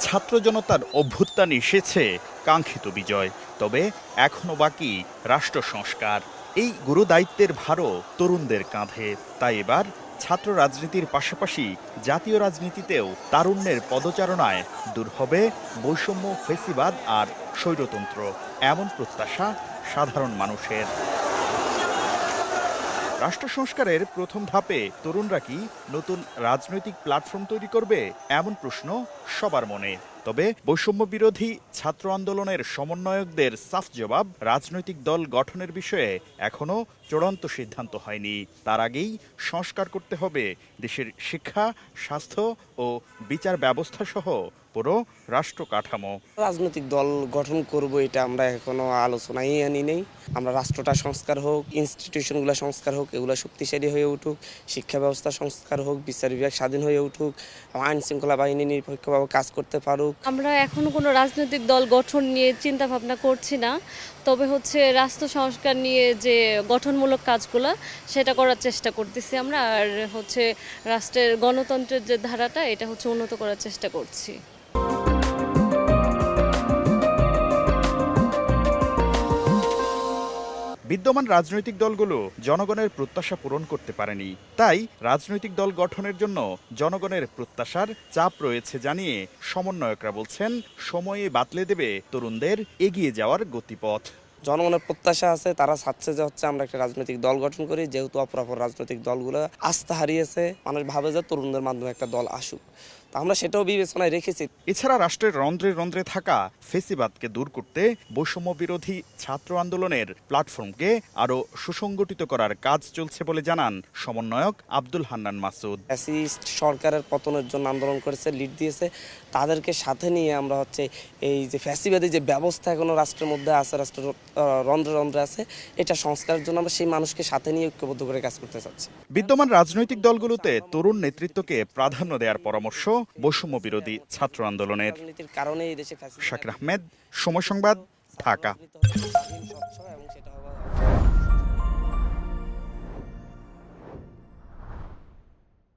ছাত্র জনতার অভ্যুত্থান এসেছে কাঙ্ক্ষিত বিজয়। তবে এখনও বাকি রাষ্ট্র সংস্কার। এই গুরু দায়িত্বের ভারও তরুণদের কাঁধে। তাই এবার ছাত্র রাজনীতির পাশাপাশি জাতীয় রাজনীতিতেও তারুণ্যের পদচারণায় দূর হবে বৈষম্য, ফেসিবাদ আর স্বৈরতন্ত্র। এমন প্রত্যাশা সাধারণ মানুষের। রাষ্ট্র সংস্কারের প্রথম ধাপে তরুণরা কি নতুন রাজনৈতিক প্ল্যাটফর্ম তৈরি করবে? এমন প্রশ্ন সবার মনে। তবে বৈষম্য বিরোধী ছাত্র আন্দোলনের সমন্বয়কদের সাফ জবাব রাজনৈতিক দল গঠনের বিষয়ে এখনও চূড়ান্ত সিদ্ধান্ত হয়নি। তার আগেই সংস্কার করতে হবে দেশের শিক্ষা, স্বাস্থ্য ও বিচার ব্যবস্থা সহ পুরো রাষ্ট্র কাঠামো। রাজনৈতিক দল গঠন করব এটা আমরা এখনও আলোচনাই আনি নেই। আমরা রাষ্ট্রটা সংস্কার হোক ইনস্টিটিউশনগুলো সংস্কার হোক, এগুলো শক্তিশালী হয়ে উঠুক, শিক্ষা ব্যবস্থা সংস্কার হোক, বিচার বিভাগ স্বাধীন হয়ে উঠুক আইন শৃঙ্খলা বাহিনী নিরপেক্ষভাবে কাজ করতে পারুক আমরা এখন কোনো রাজনৈতিক দল গঠন নিয়ে চিন্তা ভাবনা করছি না। তবে হচ্ছে রাষ্ট্র সংস্কার নিয়ে যে গঠনমূলক কাজগুলো, সেটা করার চেষ্টা করতেছি আমরা। আর হচ্ছে রাষ্ট্রের গণতন্ত্রের যে ধারাটা, এটা হচ্ছে উন্নত করার চেষ্টা করছি। বিদ্যমান রাজনৈতিক দলগুলো জনগণের প্রত্যাশা পূরণ করতে পারেনি। তাই রাজনৈতিক দল গঠনের জন্য জনগণের প্রত্যাশার চাপ রয়েছে জানিয়ে সমন্বয়করা বলছেন, সময়ে বাতলে দেবে তরুণদের এগিয়ে যাওয়ার গতিপথ। জনগণের প্রত্যাশা আছে, তারা চাচ্ছে যে হচ্ছে আমরা একটা রাজনৈতিক দল গঠন করি, যেহেতু অপরাপর রাজনৈতিক দলগুলো আস্থা হারিয়েছে, মানুষ ভাবে যে তরুণদের মাধ্যমে একটা দল আসুক। তা আমরা সেটাও বিবেচনায় রেখেছি। এছাড়া রাষ্ট্রের রন্ধ্রে রন্ধ্রে থাকা ফেসিবাদকে দূর করতে বৈষম্য বিরোধী ছাত্র আন্দোলনের প্ল্যাটফর্মকে আরও সুসংগঠিত করার কাজ চলছে বলে জানান সমন্বয়ক আব্দুল হান্নান মাসুদ। ফ্যাসিস্ট সরকারের পতনের জন্য আন্দোলন করেছে লিড দিয়েছে। তাদেরকে সাথে নিয়ে আমরা হচ্ছে এই যে ফ্যাসিবাদী যে ব্যবস্থা এখনও রাষ্ট্রের মধ্যে আছে রাষ্ট্রের রন্ধ্রে রন্ধ্রে আছে এটা সংস্কারের জন্য আমরা সেই মানুষকে সাথে নিয়ে ঐক্যবদ্ধ করে কাজ করতে চাচ্ছি। বিদ্যমান রাজনৈতিক দলগুলোতে তরুণ নেতৃত্বকে প্রাধান্য দেওয়ার পরামর্শ বৈষম্য বিরোধী ছাত্র আন্দোলনের। শাকির আহমেদ সময় সংবাদ ঢাকা।